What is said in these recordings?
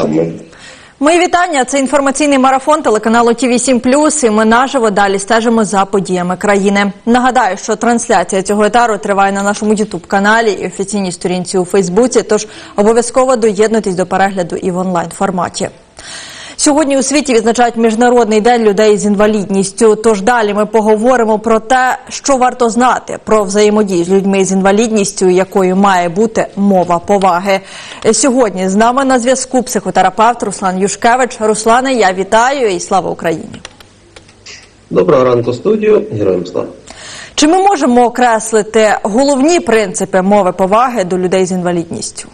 програму. Мої вітання. Це інформаційний марафон телеканалу ТІВІ 7 І ми наживо далі стежимо за подіями країни. Нагадаю, що трансляція цього етару триває на нашому Ютуб каналі і офіційній сторінці у Фейсбуці. Тож обов'язково доєднуйтесь до перегляду і в онлайн форматі. Сьогодні у світі відзначають міжнародний день людей з інвалідністю. Тож далі ми поговоримо про те, що варто знати про взаємодію з людьми з інвалідністю, якою має бути мова поваги. Сьогодні з нами на зв'язку психотерапевт Руслан Юшкевич. Руслане, я вітаю і слава Україні. Доброго ранку, студію. Героям слава. Чи ми можемо окреслити головні принципи мови поваги до людей з інвалідністю?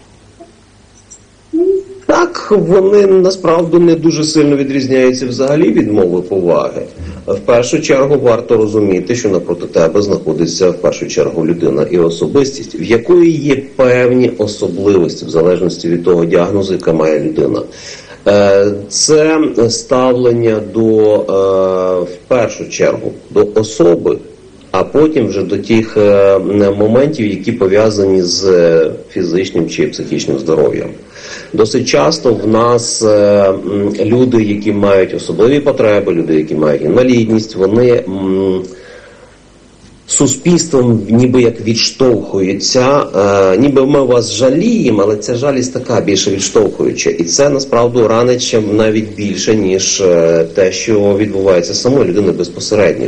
Так, вони насправді не дуже сильно відрізняються взагалі від мови поваги. В першу чергу варто розуміти, що напроти тебе знаходиться в першу чергу людина і особистість, в якої є певні особливості в залежності від того діагнозу, яка має людина. Е, Це ставлення до е, в першу чергу до особи, а потім вже до тих е, моментів, які пов'язані з фізичним чи психічним здоров'ям. Досить часто в нас е, люди, які мають особливі потреби, люди, які мають інвалідність, вони суспільством ніби як відштовхуються, е, ніби ми вас жаліємо, але ця жалість така більше відштовхуюча. І це насправді ранить навіть більше, ніж е, те, що відбувається з самою людиною безпосередньо.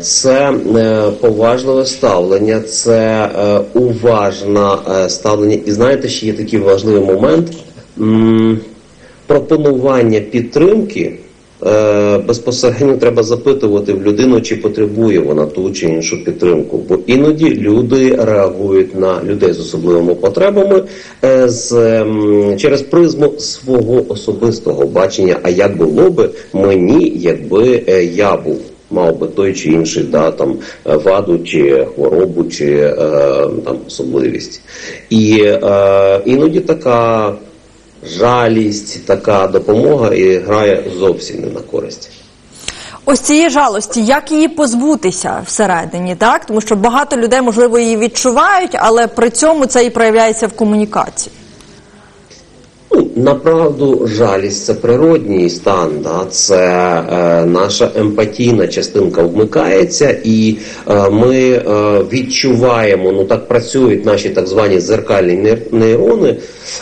Це е, поважливе ставлення, це е, уважне ставлення. І знаєте, ще є такий важливий момент пропонування підтримки. Е, Безпосередньо треба запитувати в людину, чи потребує вона ту чи іншу підтримку. Бо іноді люди реагують на людей з особливими потребами з, ем, через призму свого особистого бачення. А як було би мені, якби я був мав би той чи інший да, там, е, ваду, чи хворобу, чи е, там, особливість. І е, іноді така жалість, така допомога і грає зовсім не на користь. Ось цієї жалості, як її позбутися всередині, так? Тому що багато людей, можливо, її відчувають, але при цьому це і проявляється в комунікації. Ну, направду, жалість це природній стан, да? це е, наша емпатійна частинка вмикається, і е, ми е, відчуваємо, ну так працюють наші так звані зеркальні нейрони,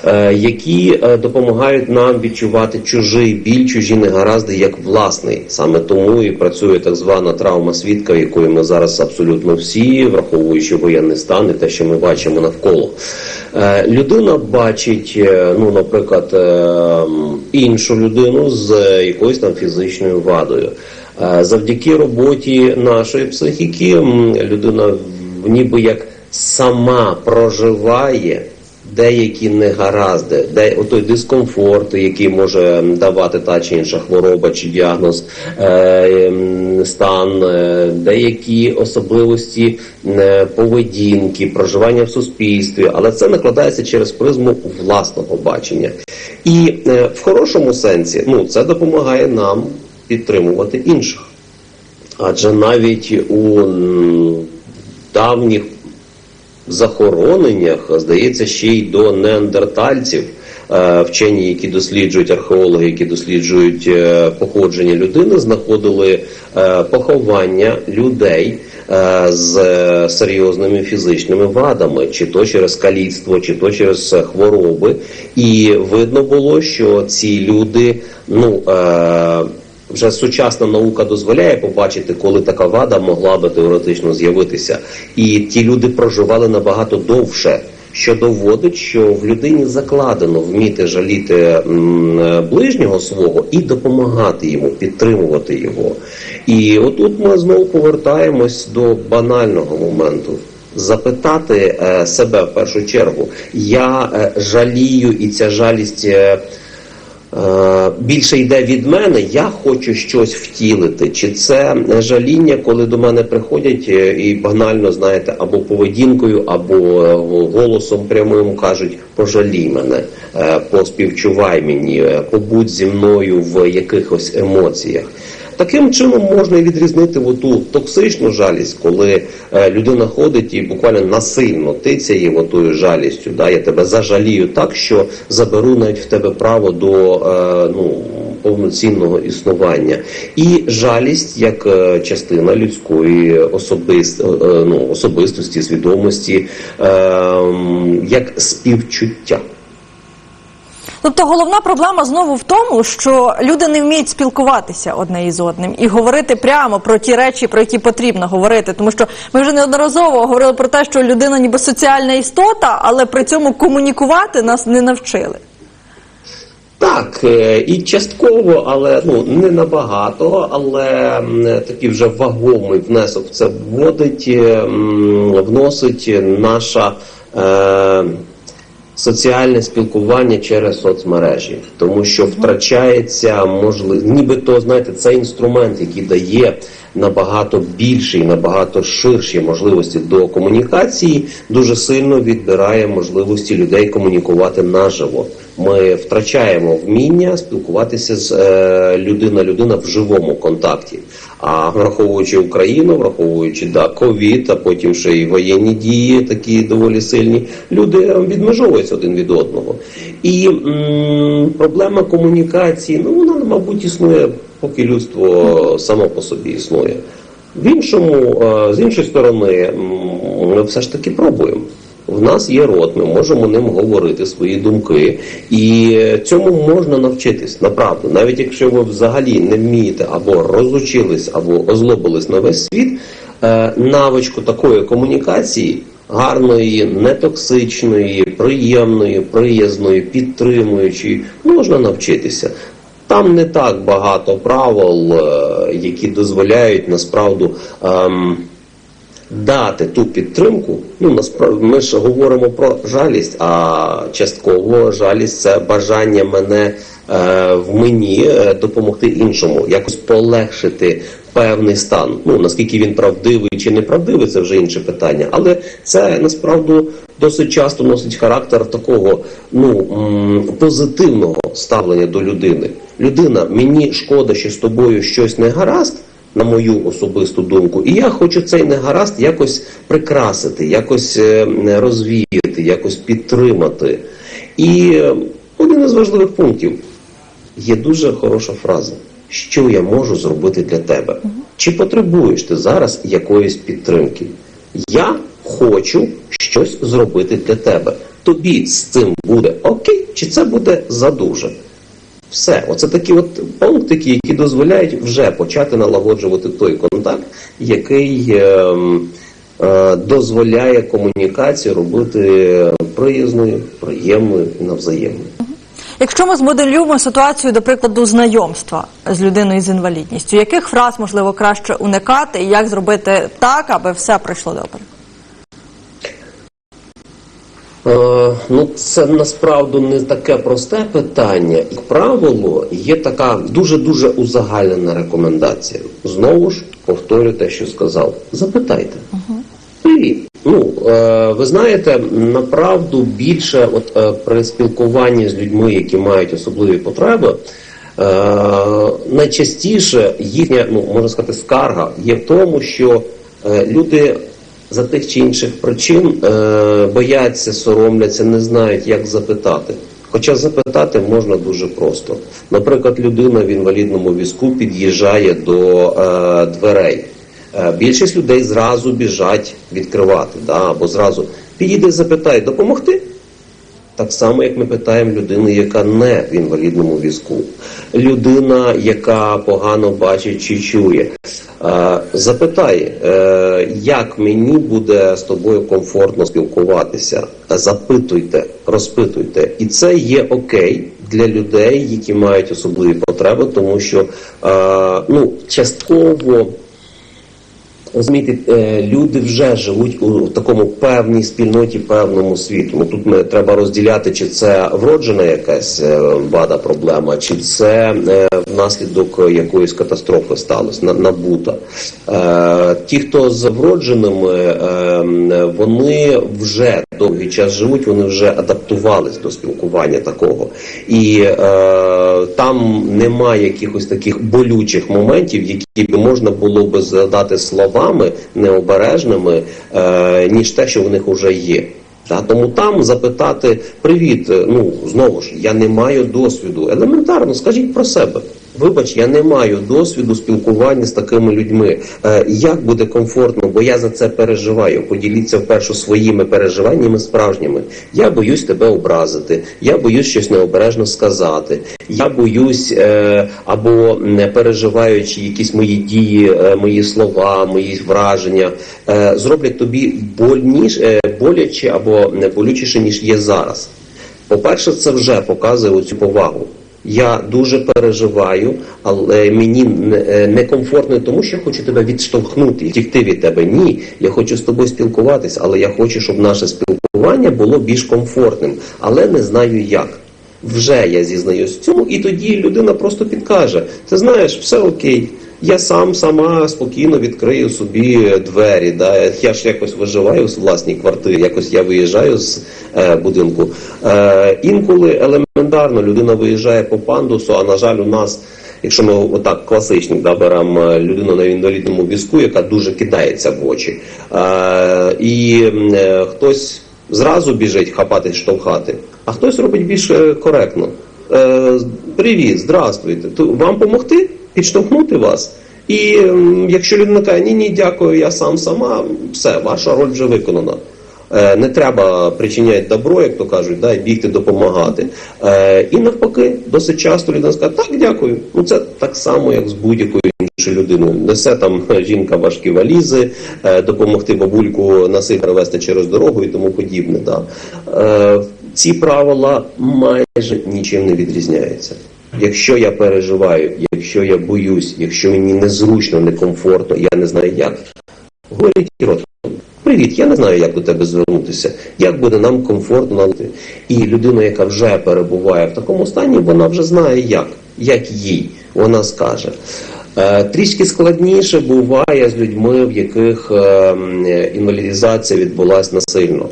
е, які е, допомагають нам відчувати чужий біль, чужі негаразди як власний. Саме тому і працює так звана травма свідка, якою ми зараз абсолютно всі, враховуючи воєнний стан і те, що ми бачимо навколо. Е, Людина бачить, е, ну, наприклад, е, м, іншу людину з якоюсь там фізичною вадою. Е, Завдяки роботі нашої психіки людина ніби як сама проживає деякі негаразди, де отой дискомфорт, який може давати та чи інша хвороба чи діагноз, е, стан, е, деякі особливості е, поведінки, проживання в суспільстві, але це накладається через призму власного бачення. І е, в хорошому сенсі ну, це допомагає нам підтримувати інших. Адже навіть у давніх захороненнях, здається, ще й до неандертальців. Вчені, які досліджують археологи, які досліджують е, походження людини, знаходили е, поховання людей е, з серйозними фізичними вадами, чи то через каліцтво, чи то через хвороби. І видно було, що ці люди, ну вже сучасна наука дозволяє побачити, коли така вада могла би теоретично з'явитися. І ті люди проживали набагато довше, що доводить, що в людині закладено вміти жаліти ближнього свого і допомагати йому, підтримувати його. І отут ми знову повертаємось до банального моменту. Запитати е, себе в першу чергу, я е, жалію, і ця жалість е, більше йде від мене, я хочу щось втілити. Чи це жаління, коли до мене приходять е, і банально, знаєте, або поведінкою, або е, голосом прямим кажуть, пожалій мене, е, поспівчувай мені, е, побудь зі мною в якихось емоціях. Таким чином можна і відрізнити оту токсичну жалість, коли е, людина ходить і буквально насильно тицяє отою жалістю. Да, я тебе зажалію так, що заберу навіть в тебе право до е, ну, повноцінного існування. І жалість як е, частина людської особист, ну, особистості, свідомості, е, м, як співчуття. Тобто головна проблема знову в тому, що люди не вміють спілкуватися одне із одним і говорити прямо про ті речі, про які потрібно говорити. Тому що ми вже неодноразово говорили про те, що людина ніби соціальна істота, але при цьому комунікувати нас не навчили. Так, е, і частково, але ну не набагато, але такий вже вагомий внесок це вводить, е, вносить наша е, соціальне спілкування через соцмережі, тому що втрачається можливість, нібито знаєте, це інструмент, який дає набагато більші, набагато ширші можливості до комунікації, дуже сильно відбирає можливості людей комунікувати наживо. Ми втрачаємо вміння спілкуватися з е, людина людина в живому контакті. А враховуючи Україну, враховуючи да ковід, а потім ще й воєнні дії, такі доволі сильні, люди відмежовуються один від одного. І м, проблема комунікації, ну вона, мабуть, існує, поки людство само по собі існує. В іншому, е, з іншої сторони, ми все ж таки пробуємо. В нас є рот, ми можемо ним говорити свої думки, і цьому можна навчитись направду. Навіть якщо ви взагалі не вмієте або розучились, або озлобились на весь світ, е, навичку такої комунікації, гарної, нетоксичної, приємної, приязної, підтримуючої, можна навчитися. Там не так багато правил, е, які дозволяють насправді ем, дати ту підтримку. Ну ми ж говоримо про жалість, а частково жалість це бажання мене е, в мені е, допомогти іншому, якось полегшити певний стан. Ну наскільки він правдивий чи неправдивий, це вже інше питання. Але це насправді досить часто носить характер такого ну позитивного ставлення до людини. Людина, мені шкода, що з тобою щось не гаразд на мою особисту думку, і я хочу цей негаразд якось прикрасити, якось е, розвіяти, якось підтримати. І е, один із важливих пунктів є дуже хороша фраза. Що я можу зробити для тебе? Чи потребуєш ти зараз якоїсь підтримки? Я хочу щось зробити для тебе. Тобі з цим буде окей, чи це буде задуже? Все, оце такі от пунктики, які дозволяють вже почати налагоджувати той контакт, який е, е, дозволяє комунікацію робити приязною, приємною і навзаємною. Якщо ми змоделюємо ситуацію, до прикладу, знайомства з людиною з інвалідністю, яких фраз можливо краще уникати і як зробити так, аби все пройшло добре? Е, ну, це насправді не таке просте питання. Як правило, є така дуже-дуже узагальнена рекомендація. Знову ж повторю те, що сказав. Запитайте. Привіт. Ну, е, ви знаєте, направду більше от, е, при спілкуванні з людьми, які мають особливі потреби, е, найчастіше їхня, ну, можна сказати, скарга є в тому, що люди за тих чи інших причин бояться, соромляться, не знають, як запитати. Хоча запитати можна дуже просто. Наприклад, людина в інвалідному візку під'їжджає до дверей. Е, більшість людей зразу біжать відкривати, да, або зразу підійди, запитай, допомогти. Так само, як ми питаємо людини, яка не в інвалідному візку, людина, яка погано бачить чи чує. Е, Запитай, е, як мені буде з тобою комфортно спілкуватися. Запитуйте, розпитуйте, і це є окей для людей, які мають особливі потреби, тому що ну частково Розумієте, е, люди вже живуть у такому певній спільноті, певному світу. Ну тут ми треба розділяти, чи це вроджена якась е, вада проблема, чи це е, внаслідок якоїсь катастрофи сталося на- набута. Ті, хто з вродженими, вони вже довгий час живуть, вони вже адаптувались до спілкування такого, і там немає якихось таких болючих моментів, які би можна було би задати словами необережними, е, ніж те, що в них вже є. Та, тому там запитати привіт, е, ну знову ж я не маю досвіду. Елементарно, скажіть про себе. Вибач, я не маю досвіду спілкування з такими людьми. Е, як буде комфортно, бо я за це переживаю. Поділіться вперше своїми переживаннями справжніми. Я боюсь тебе образити, я боюсь щось необережно сказати. Я боюсь е, або не переживаючи якісь мої дії, е, мої слова, мої враження, е, зроблять тобі больніш, е, боляче або не болючіше, ніж є зараз. По-перше, це вже показує цю повагу. Я дуже переживаю, але мені не- е, тому що я хочу тебе відштовхнути, втікти від тебе. Ні, я хочу з тобою спілкуватись, але я хочу, щоб наше спілкування було більш комфортним, але не знаю як. Вже я зізнаюсь в цьому, і тоді людина просто підкаже: ти знаєш, все окей. Я сам сама спокійно відкрию собі двері. Да? Я ж якось виживаю в власній квартирі, якось я виїжджаю з е, будинку. Е, інколи елементарно людина виїжджає по пандусу, а на жаль, у нас. Якщо ми отак класично да, беремо е, людину на інвалідному візку, яка дуже кидається в очі, е, і е, хтось зразу біжить хапати, штовхати, а хтось робить більш е, коректно. Е, Привіт, здравствуйте. Вам допомогти? Підштовхнути вас? І якщо людина каже, ні, ні, дякую, я сам сама, все, ваша роль вже виконана. Е, Не треба причиняти добро, як то кажуть, да, і бігти допомагати. Е, І навпаки, досить часто людина скаже, так, дякую. Ну це так само, як з будь-якою іншою людиною. Несе там жінка важкі валізи, е, допомогти бабульку насиль перевести через дорогу і тому подібне. Да. Ці правила майже нічим не відрізняються. Якщо я переживаю, якщо я боюсь, якщо мені незручно, некомфортно, я не знаю як. Говоріть рот. Привіт, я не знаю, як до тебе звернутися, як буде нам комфортно. І людина, яка вже перебуває в такому стані, вона вже знає як, як їй, вона скаже. Е, Трішки складніше буває з людьми, в яких е, м, інвалідизація відбулася насильно.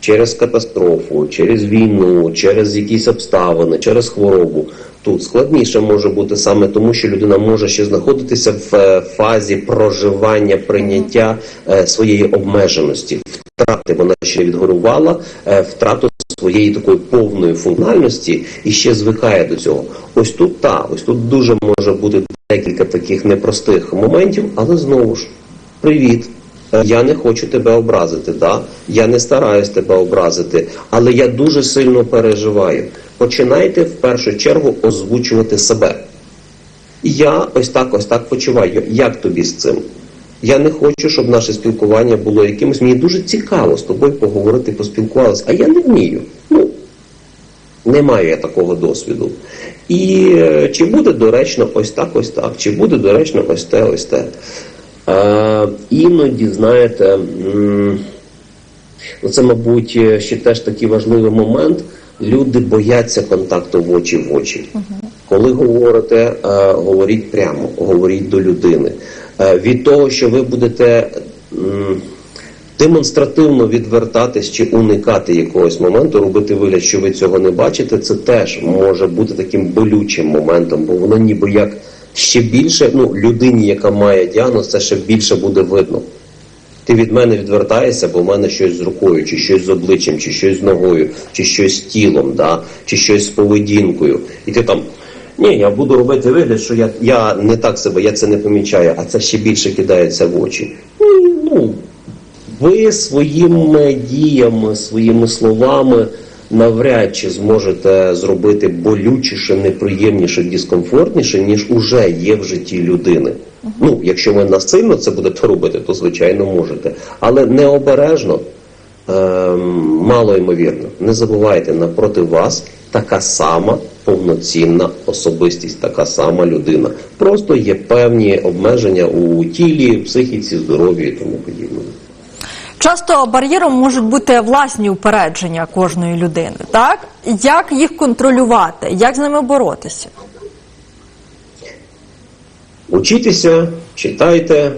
Через катастрофу, через війну, через якісь обставини, через хворобу. Тут складніше може бути саме тому, що людина може ще знаходитися в е, фазі проживання, прийняття е, своєї обмеженості, втрати. Вона ще відгорувала е, втрату своєї такої повної функціональності і ще звикає до цього. Ось тут та, ось тут дуже може бути декілька таких непростих моментів, але знову ж привіт. Я не хочу тебе образити, да? я не стараюсь тебе образити, але я дуже сильно переживаю. Починайте в першу чергу озвучувати себе. Я ось так, ось так почуваю. Як тобі з цим? Я не хочу, щоб наше спілкування було якимось. Мені дуже цікаво з тобою поговорити, поспілкуватися, а я не вмію. Ну, не маю я такого досвіду. І е, чи буде доречно ось так, ось так, чи буде доречно ось те, ось те. Е, іноді, знаєте, ну це, мабуть, е, ще теж такий важливий момент. Люди бояться контакту в очі в очі. Коли говорите, е, говоріть прямо, говоріть до людини. Е, від того, що ви будете демонстративно відвертатись чи уникати якогось моменту, робити вигляд, що ви цього не бачите, це теж може бути таким болючим моментом, бо воно ніби як ще більше, ну, людині, яка має діагноз, це ще більше буде видно. Ти від мене відвертаєшся, бо в мене щось з рукою, чи щось з обличчям, чи щось з ногою, чи щось з тілом, да? чи щось з поведінкою. І ти там, ні, я буду робити вигляд, що я, я не так себе, я це не помічаю, а це ще більше кидається в очі. Ну, ну, ви своїми діями, своїми словами навряд чи зможете зробити болючіше, неприємніше, дискомфортніше, ніж уже є в житті людини. Ну, якщо ви насильно це будете робити, то звичайно можете. Але необережно, ем, мало ймовірно. Не забувайте, напроти вас така сама повноцінна особистість, така сама людина. Просто є певні обмеження у тілі, психіці, здоров'ї і тому подібне. Часто бар'єром можуть бути власні упередження кожної людини. Так як їх контролювати, як з ними боротися? Учітеся, читайте,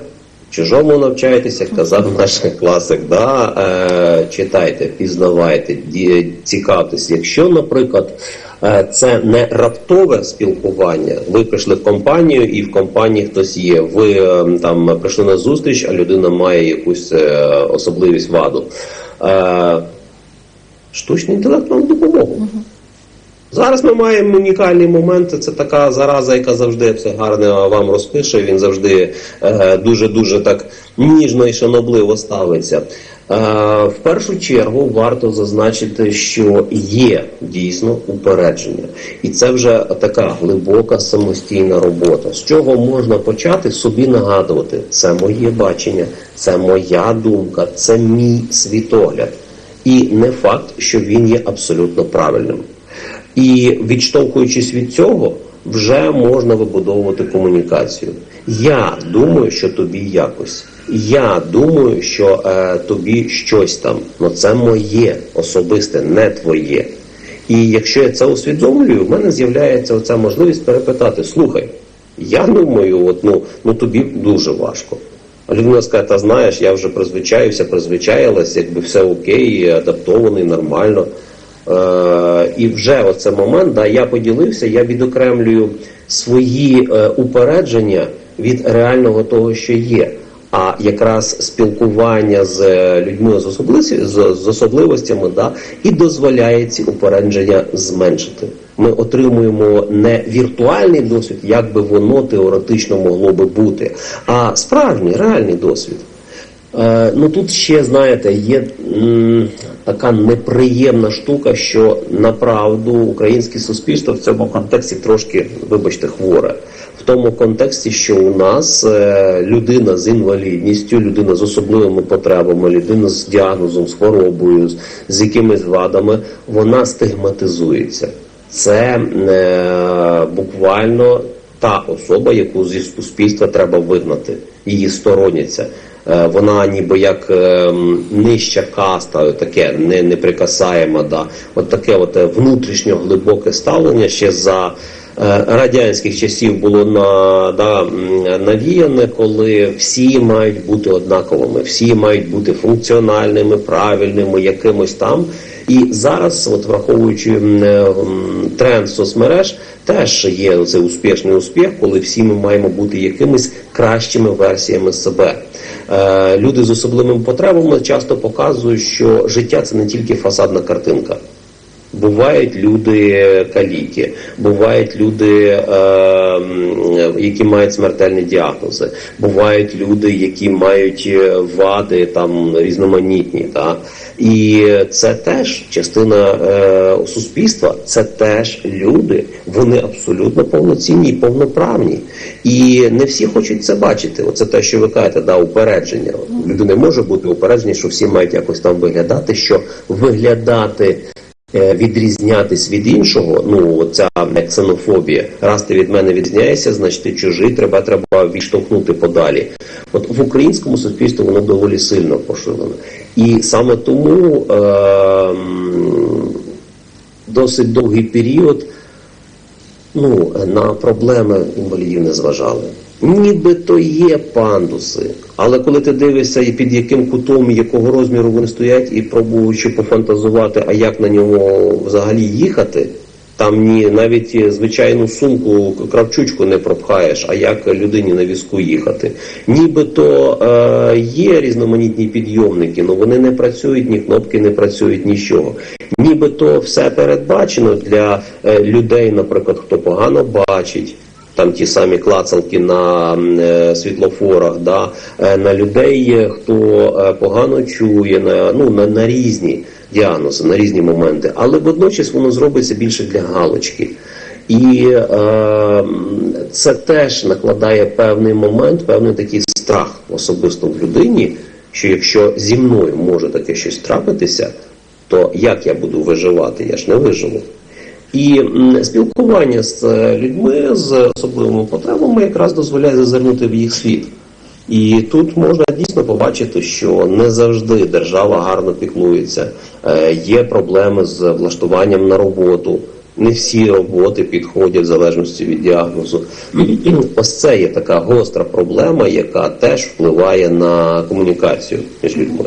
чужому навчайтеся, казав наш класик. Да? Е, читайте, пізнавайте, цікавтесь. Якщо, наприклад, е, це не раптове спілкування, ви прийшли в компанію і в компанії хтось є. Ви е, там прийшли на зустріч, а людина має якусь е, особливість ваду. Штучний інтелект вам допомогу. Зараз ми маємо унікальний момент. Це така зараза, яка завжди все гарне вам розпише. Він завжди е, дуже-дуже так ніжно і шанобливо ставиться. Е, в першу чергу варто зазначити, що є дійсно упередження, і це вже така глибока самостійна робота. З чого можна почати собі нагадувати? Це моє бачення, це моя думка, це мій світогляд. І не факт, що він є абсолютно правильним. І відштовхуючись від цього, вже можна вибудовувати комунікацію. Я думаю, що тобі якось. Я думаю, що е, тобі щось там. Ну це моє особисте, не твоє. І якщо я це усвідомлюю, в мене з'являється оця можливість перепитати: слухай, я думаю, от, ну, ну тобі дуже важко. А людина скаже, та знаєш, я вже призвичаюся, призвичаїлась, якби все окей, адаптований, нормально. Е, і вже оце момент, да, я поділився, я відокремлюю свої е, упередження від реального того, що є. А якраз спілкування з е, людьми з, особливості, з, з особливостями да, і дозволяє ці упередження зменшити. Ми отримуємо не віртуальний досвід, як би воно теоретично могло би бути, а справжній реальний досвід. Е, ну тут ще знаєте, є м, така неприємна штука, що направду українське суспільство в цьому контексті трошки, вибачте, хворе. В тому контексті, що у нас е, людина з інвалідністю, людина з особливими потребами, людина з діагнозом, з хворобою, з, з якимись вадами, вона стигматизується. Це е, буквально та особа, яку зі суспільства треба вигнати, її стороняться. Е, Вона ніби як е, нижча каста, таке не, неприкасаєма, да. от таке от е, внутрішньо глибоке ставлення ще за е, радянських часів було на, да, навіяне, коли всі мають бути однаковими, всі мають бути функціональними, правильними, якимось там. І зараз, от враховуючи тренд соцмереж, теж є цей успішний успіх, коли всі ми маємо бути якимись кращими версіями себе. Е, Люди з особливими потребами часто показують, що життя це не тільки фасадна картинка. Бувають люди каліки, бувають люди, е, які мають смертельні діагнози, бувають люди, які мають е, вади там різноманітні. Та? І це теж частина е, суспільства, це теж люди. Вони абсолютно повноцінні повноправні. І не всі хочуть це бачити. Оце те, що ви кажете, да, упередження. У людини може бути упередження, що всі мають якось там виглядати, що виглядати відрізнятись від іншого, ну ця ксенофобія. Раз ти від мене відрізняєшся, значить ти чужий, треба треба відштовхнути подалі. От в українському суспільстві воно доволі сильно поширено. І саме тому е, досить довгий період ну, на проблеми інвалідів не зважали. Нібито є пандуси, але коли ти дивишся, і під яким кутом якого розміру вони стоять, і пробуючи пофантазувати, а як на ньому взагалі їхати, там ні навіть звичайну сумку кравчучку не пропхаєш, а як людині на візку їхати. Нібито е, є різноманітні підйомники, але вони не працюють, ні кнопки не працюють, нічого. Нібито все передбачено для е, людей, наприклад, хто погано бачить. Там ті самі клацалки на е, світлофорах, да, е, на людей, е, хто погано чує, на, ну, на, на різні діагнози, на різні моменти. Але водночас воно зробиться більше для галочки. І е, це теж накладає певний момент, певний такий страх особисто в людині, що якщо зі мною може таке щось трапитися, то як я буду виживати? Я ж не виживу. І спілкування з е, людьми з особливими потребами якраз дозволяє зазирнути в їх світ. І тут можна дійсно побачити, що не завжди держава гарно піклується. Е, Є проблеми з влаштуванням на роботу. Не всі роботи підходять в залежності від діагнозу. Ось це є така гостра проблема, яка теж впливає на комунікацію між людьми.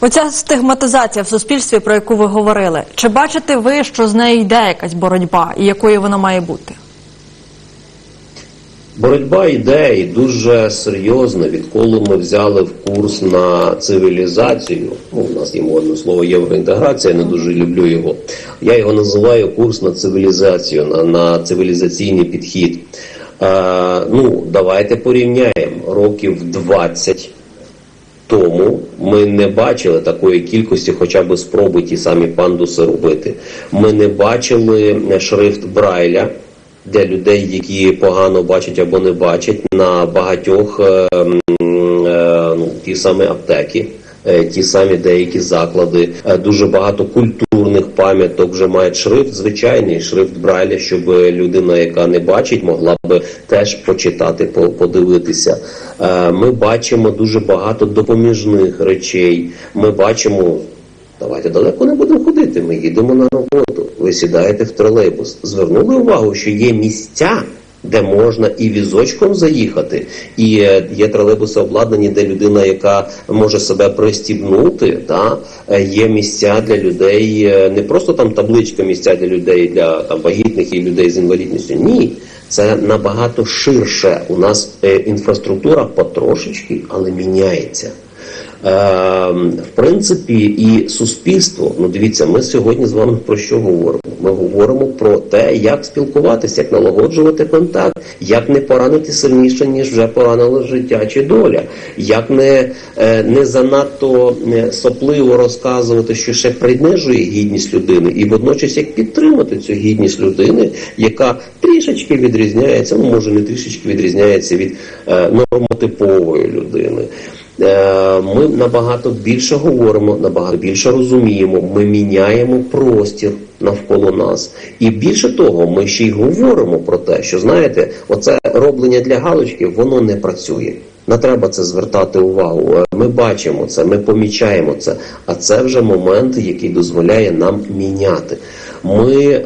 Оця стигматизація в суспільстві, про яку ви говорили, чи бачите ви, що з нею йде якась боротьба і якою вона має бути? Боротьба йде і дуже серйозно, відколи ми взяли в курс на цивілізацію. Ну, у нас є модне слово євроінтеграція, я не дуже люблю його. Я його називаю курс на цивілізацію, на, на цивілізаційний підхід. Е, ну, давайте порівняємо років 20 тому ми не бачили такої кількості, хоча б спроби ті самі пандуси робити. Ми не бачили е, шрифт Брайля для людей, які погано бачать або не бачать на багатьох е, е, ну, ті самі аптеки. Е, Ті самі деякі заклади, Е, дуже багато культурних пам'яток вже мають шрифт, звичайний шрифт Брайля, щоб людина, яка не бачить, могла би теж почитати, подивитися. Е, Ми бачимо дуже багато допоміжних речей. Ми бачимо Давайте далеко не будемо ходити. Ми їдемо на роботу. Ви сідаєте в тролейбус. Звернули увагу, що є місця, де можна і візочком заїхати, і е, є тролейбуси обладнані, де людина, яка може себе пристібнути, та е, є місця для людей, е, не просто там табличка місця для людей, для там вагітних і людей з інвалідністю. Ні. Це набагато ширше. У нас інфраструктура потрошечки, але міняється. Е, в принципі, і суспільство, ну дивіться, ми сьогодні з вами про що говоримо? Ми говоримо про те, як спілкуватися, як налагоджувати контакт, як не поранити сильніше, ніж вже поранила життя чи доля, як не, е, не занадто е, сопливо розказувати, що ще принижує гідність людини, і водночас як підтримати цю гідність людини, яка трішечки відрізняється, ну може не трішечки відрізняється від е, нормотипової людини. Е, Ми набагато більше говоримо, набагато більше розуміємо. Ми міняємо простір навколо нас. І більше того, ми ще й говоримо про те, що знаєте, оце роблення для галочки, воно не працює. Не треба це звертати увагу. Е, Ми бачимо це, ми помічаємо це. А це вже момент, який дозволяє нам міняти. Ми е,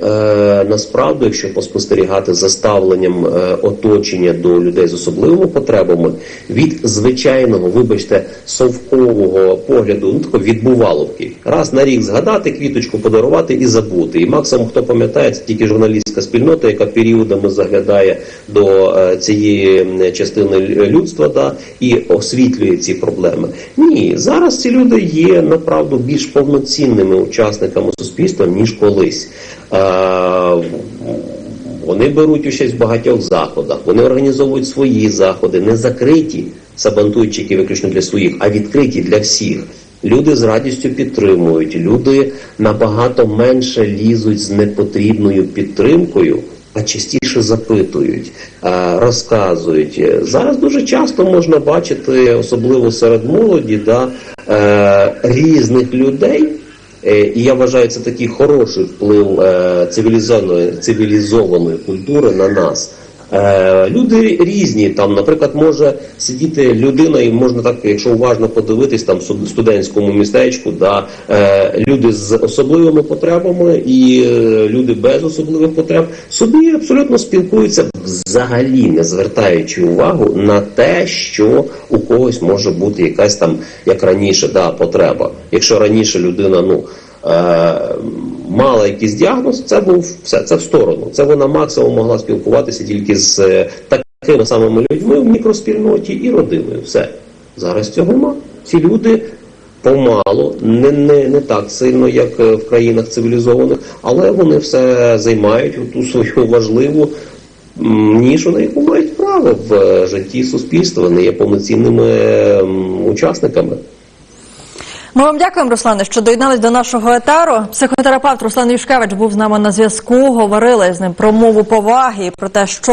насправді, якщо поспостерігати за ставленням е, оточення до людей з особливими потребами, від звичайного, вибачте, совкового погляду, ну такого відбуваловки, раз на рік згадати, квіточку подарувати і забути. І максимум, хто пам'ятає, це тільки журналістська спільнота, яка періодами заглядає до е, цієї частини людства, да, і освітлює ці проблеми. Ні, зараз ці люди є направду більш повноцінними учасниками суспільства ніж колись. Е, вони беруть участь в багатьох заходах, вони організовують свої заходи, не закриті сабантуйчики виключно для своїх, а відкриті для всіх. Люди з радістю підтримують, люди набагато менше лізуть з непотрібною підтримкою, а частіше запитують, е, розказують. Зараз дуже часто можна бачити, особливо серед молоді, да, е, різних людей. Е, І я вважаю, це такий хороший вплив е, цивілізованої, цивілізованої культури на нас. Е, Люди різні, там, наприклад, може сидіти людина, і можна так, якщо уважно подивитись, там студентському містечку, да, е, люди з особливими потребами і е, люди без особливих потреб собі абсолютно спілкуються, взагалі не звертаючи увагу на те, що у когось може бути якась там, як раніше, да, потреба. Якщо раніше людина, ну. Мала якийсь діагноз, це був все, це в сторону. Це вона максимум могла спілкуватися тільки з е, такими самими людьми в мікроспільноті і родиною. Все. Зараз цього нема. Ці люди помалу, не, не, не так сильно, як е, в країнах цивілізованих, але вони все займають ту свою важливу нішу, на яку мають право в е, житті суспільства, вони є повноцінними учасниками. Ми вам дякуємо, Руслане, що доєднались до нашого етару. Психотерапевт Руслан Юшкевич був з нами на зв'язку. Говорили з ним про мову поваги про те, що